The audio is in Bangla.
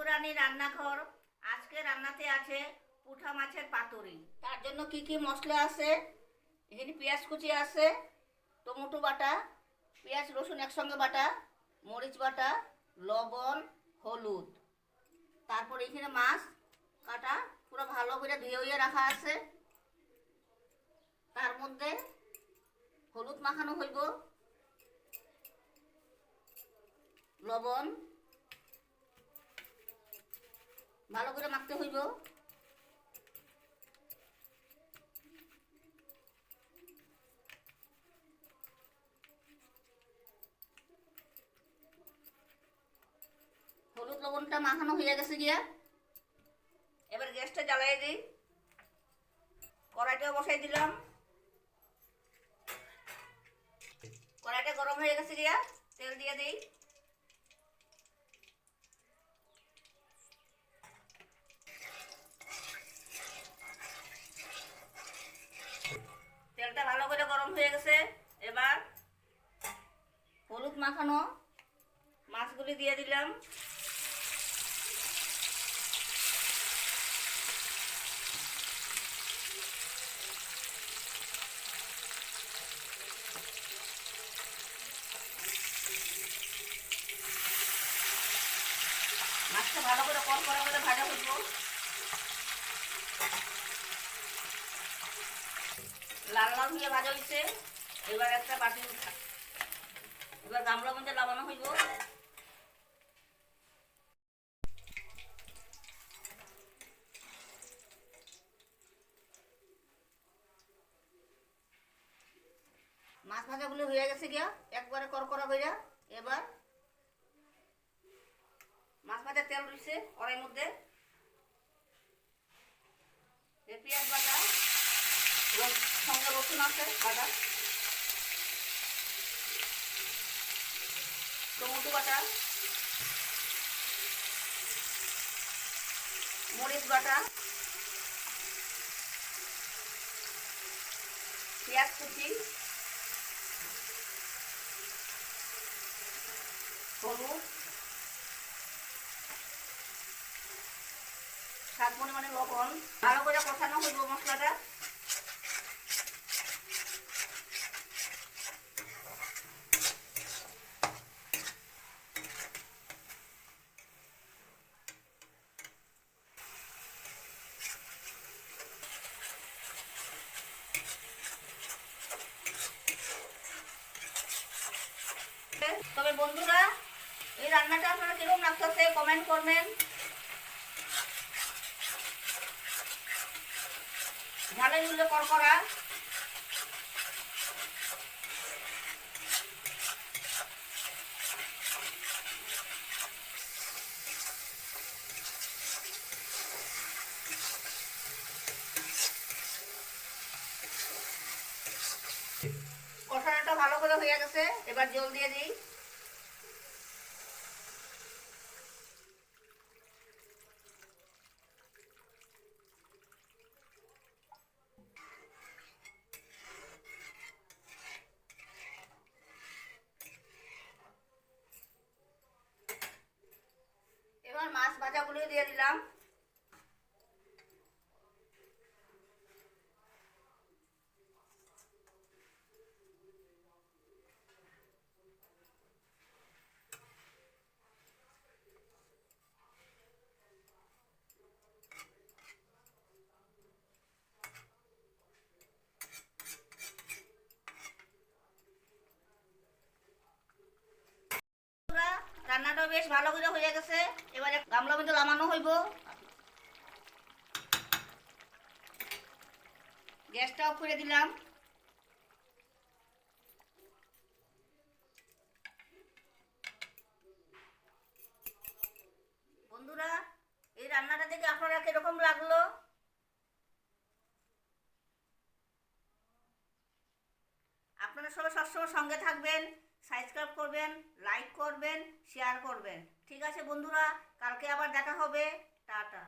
ঠাকুরানি রান্নাঘর। আজকে রান্নাতে আছে পুঠা মাছের পাতুরি। তার জন্য কি কি মশলা আছে? এখানে পেঁয়াজ কুচি আছে, টমেটো বাটা, পেঁয়াজ, রসুন একসঙ্গে বাটা, মরিচ বাটা, লবণ, হলুদ। তারপর এখানে মাছ কাটা, পুরো ভালো করে ধুয়ে রাখা আছে। তার মধ্যে হলুদ মাখানো হইব, লবণ ভালো করে মাখতে হইব। হলুদ লবণটা মাখানো হয়ে গেছে গিয়া। এবার গ্যাসটা জ্বালাই দিই। কড়াইটাও বসাই দিলাম। কড়াইটা গরম হয়ে গেছে গিয়া, তেল দিয়ে দিই তেলটা ভালো করে গরম হয়ে গেছে। এবার হলুদ মাখানো মাছগুলি দিয়ে দিলাম। মাছটা ভালো করে করে করে ভাজা করব লাল লাল হয়ে ভাজা হয়েছে। এবার একটা বাটি এবার গামলা মধ্যে লাগানো হইব। মাছ ভাজাগুলো হয়ে গেছে গিয়া, একবারে করকরা কইরা, এবার মাছ ভাজার তেল রয়েছে কড়াইয়ের মধ্যে। পেঁয়াজ বাটা। সঙ্গে রসুন আছে, বাটা। টমেটো বাটা। মরিচ বাটা। পেঁয়াজ কুচি। হলুদ। স্বাদ পরিমাণে লবণ। ভালো করে কষানো হইব মশলাটা। তবে বন্ধুরা, এই রান্নাটা আপনারা কীরকম লাগতেছে কমেন্ট করবেন। ভালোই হলো করকরা কষানোটা ভালো করে হয়ে গেছে, এবার জল দিয়ে দিই। এবার দিয়ে দিলাম বন্ধুরা, রান্নাটা বেশ ভালো করে হয়ে গেছে। এবারে গামলা মধ্যে নামানো হইব। গ্যাসটা অফ করে দিলাম। বন্ধুরা, এই রান্নাটা দেখে আপনারা কীরকম লাগল? সবাই সবসময় সঙ্গে থাকবেন সাবস্ক্রাইব করবেন লাইক করবেন শেয়ার করবেন। ঠিক আছে বন্ধুরা, কালকে আবার দেখা হবে। টাটা।